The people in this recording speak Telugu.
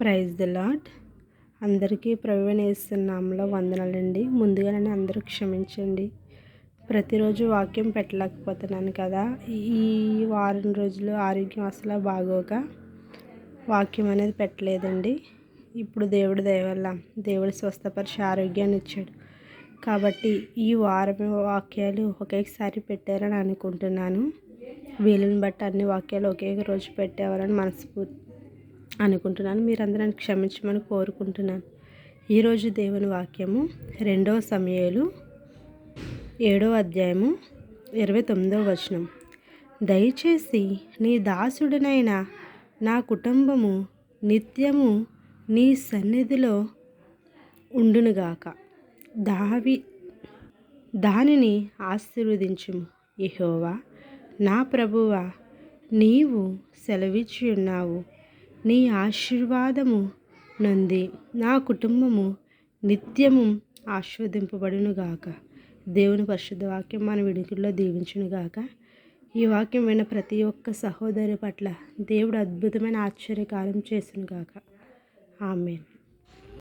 ప్రైజ్ ది లాట్ అందరికీ ప్రవేణిస్తున్నాంలో వందనాలండి. ముందుగా నన్ను అందరూ క్షమించండి. ప్రతిరోజు వాక్యం పెట్టలేకపోతున్నాను కదా. ఈ వారం రోజులు ఆరోగ్యం అసలు బాగోక వాక్యం అనేది పెట్టలేదండి. ఇప్పుడు దేవుడు దయవల్ల దేవుడు స్వస్థపరిచి ఆరోగ్యాన్ని ఇచ్చాడు. కాబట్టి ఈ వారం వాక్యాలు ఒకేసారి పెట్టారని అనుకుంటున్నాను. వీలుని బట్టి అన్ని వాక్యాలు ఒకే రోజు పెట్టేవారని మనస్ఫూర్తి అనుకుంటున్నాను. మీరందరూ నన్ను క్షమించమని కోరుకుంటున్నాను. ఈరోజు దేవుని వాక్యము రెండవ సమయాలు ఏడో అధ్యాయము ఇరవై తొమ్మిదవ వచనం. దయచేసి నీ దాసుడినైన నా కుటుంబము నిత్యము నీ సన్నిధిలో ఉండునుగాక. దావి దానిని ఆశీర్వదించుము. ఇహోవా నా ప్రభువ నీవు సెలవిచ్చి ఉన్నావు. నీ ఆశీర్వాదము నంది నా కుటుంబము నిత్యము ఆస్వాదింపబడునుగాక దేవుని పరిశుద్ధ వాక్యం మన విడుకుల్లో దీవించునుగాక. ఈ వాక్యం విన్న ప్రతి ఒక్క సహోదరి పట్ల దేవుడు అద్భుతమైన ఆశ్చర్యకారం చేసునుగాక. ఆమెన్.